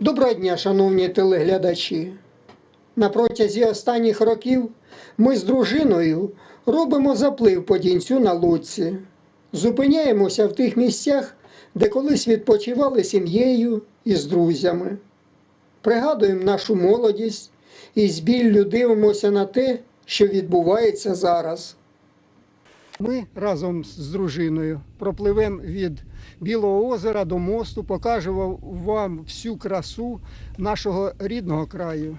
Доброго дня, шановні телеглядачі. На протязі останніх років ми з дружиною робимо заплив по дінцю на лодці. Зупиняємося в тих місцях, де колись відпочивали сім'єю і з друзями. Пригадуємо нашу молодість і з біллю дивимося на те, що відбувається зараз. Ми разом з дружиною пропливемо від Білого озера до мосту, покажемо вам всю красу нашого рідного краю.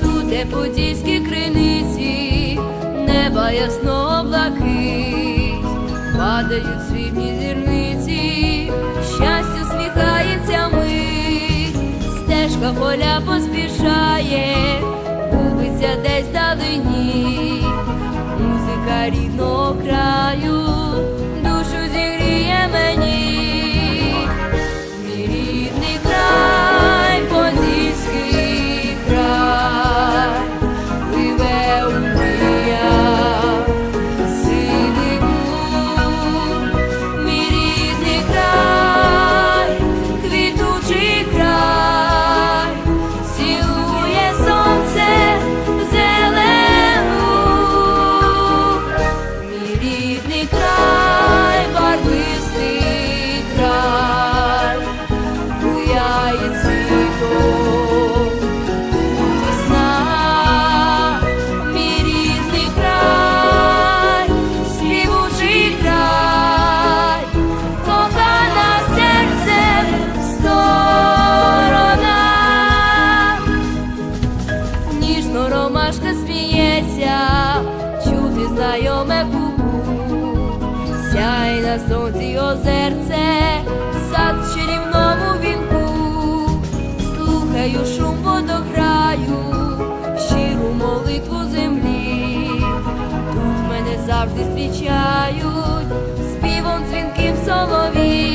Тут де подільські криниці, неба ясного блакить, падають срібні зірниці, поспішає, губиться десь далині, музика рідного краю, на сонці озерце, сад в чарівному вінку, слухаю шум водограю, щиру молитву землі, тут мене завжди зустрічають, співом дзвінким солові.